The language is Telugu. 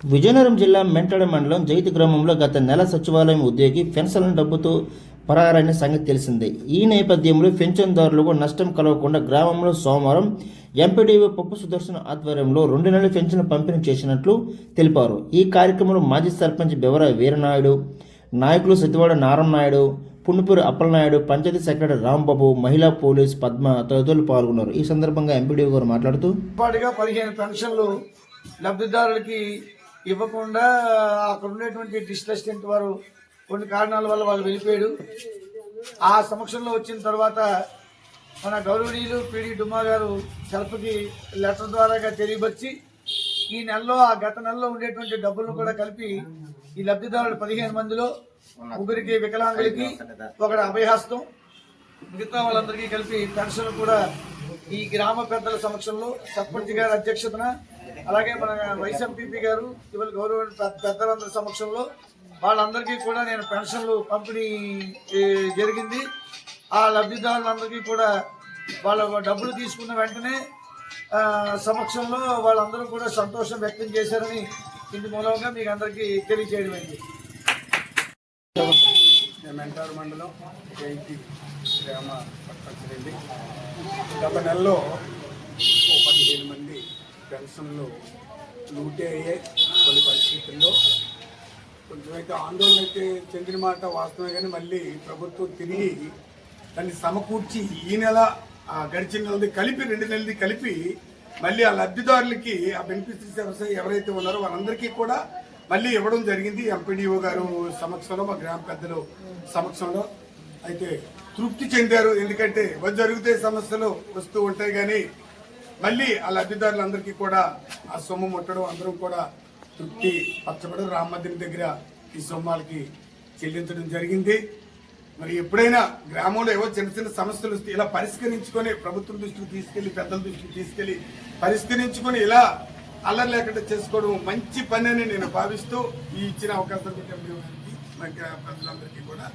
విజయనగరం జిల్లా మెంటడ మండలం జైతి గ్రామంలో గత నెల సచివాలయం ఉద్యోగి పెన్షన్ డబ్బుతో పరారైన సంగతి తెలిసిందే. ఈ నేపథ్యంలో పెన్షన్దారులకు నష్టం కలగకుండా గ్రామంలో సోమవారం ఎంపీడీఓ పప్పు సుదర్శన్ ఆధ్వర్యంలో రెండు నెలల పెన్షన్ పంపిణీ చేసినట్లు తెలిపారు. ఈ కార్యక్రమంలో మాజీ సర్పంచ్ బెవర వీరనాయుడు నాయకులు సతివాడ నారాయణ నాయుడు పుణ్యపూరి అప్పలనాయుడు పంచాయతీ సెక్రటరీ రాంబాబు మహిళా పోలీస్ పద్మ తదితరులు పాల్గొన్నారు. ఈ సందర్భంగా ఎంపీడీఓ గారు మాట్లాడుతూ పదిహేను పెన్షన్లు లబ్ధిదారులకి ఇవ్వకుండా అక్కడ ఉండేటువంటి డిస్ట్రెస్టెంట్ వారు కొన్ని కారణాల వల్ల వాళ్ళు వెళ్ళిపోయాడు ఆ సమక్షంలో వచ్చిన తర్వాత మన గౌరవనీయులు పిడి డుమ్మా గారు సెల్ఫ్కి లెటర్ ద్వారాగా తెలియపరిచి ఈ నెలలో ఆ గత నెలలో ఉండేటువంటి డబ్బులను కూడా కలిపి ఈ లబ్ధిదారులు పదిహేను మందిలో ముగ్గురికి వికలాంగులకి ఒకటి అభయహస్తం మిగతా వాళ్ళందరికీ కలిపి పెన్షన్ కూడా ఈ గ్రామ పెద్దల సమక్షంలో సర్పంచ్ గారి అధ్యక్షతన అలాగే మన వైస్ ఎంపీపీ గారు ఇవాళ గవర్నమెంట్ పెద్ద- పెద్దలందరి సమక్షంలో వాళ్ళందరికీ కూడా నేను పెన్షన్లు పంపిణీ జరిగింది. ఆ లబ్ధిదారులందరికీ కూడా వాళ్ళ డబ్బులు తీసుకున్న వెంటనే సమక్షంలో వాళ్ళందరూ కూడా సంతోషం వ్యక్తం చేశారని ఇంటి మూలంగా మీకు అందరికీ తెలియజేయడం అయింది. మెంటారు మండలం జయంతి గ్రామ సర్పంచ్ గత నెలలో పదిహేను మంది పెన్షన్లు లూటీ అయ్యాయి కొన్ని పరిస్థితుల్లో. కొంచెం అయితే ఆందోళన అయితే చెందిన మాట వాస్తవమే కానీ మళ్ళీ ప్రభుత్వం తిరిగి దాన్ని సమకూర్చి ఈ నెల ఆ గడిచిన నెలది కలిపి రెండు నెలది కలిపి మళ్ళీ ఆ లబ్ధిదారులకి ఆ బెనిఫిషరీస్ ఎవరైతే ఉన్నారో వాళ్ళందరికీ కూడా మళ్ళీ ఇవ్వడం జరిగింది. ఎంపీడీఓ గారు సమక్షంలో మా గ్రామ పెద్దలు సమక్షంలో అయితే తృప్తి చెందారు. ఎందుకంటే ఇవ్వ జరిగితే సమస్యలు వస్తూ ఉంటాయి కానీ మళ్ళీ ఆ లబ్ధిదారులందరికీ కూడా ఆ సొమ్ము ముట్టడం అందరం కూడా తృప్తి పచ్చబడి రామమందిరం దగ్గర ఈ సొమ్మాలకి చెల్లించడం జరిగింది. మరి ఎప్పుడైనా గ్రామంలో ఏవో చిన్న చిన్న సమస్యలు వస్తే ఇలా పరిష్కరించుకొని ప్రభుత్వం దృష్టికి తీసుకెళ్ళి పెద్దల దృష్టికి తీసుకెళ్ళి పరిష్కరించుకొని ఇలా అల్లరి లేకుండా చేసుకోవడం మంచి పని అని నేను భావిస్తూ ఈ ఇచ్చిన అవకాశం మా ప్రజలందరికీ కూడా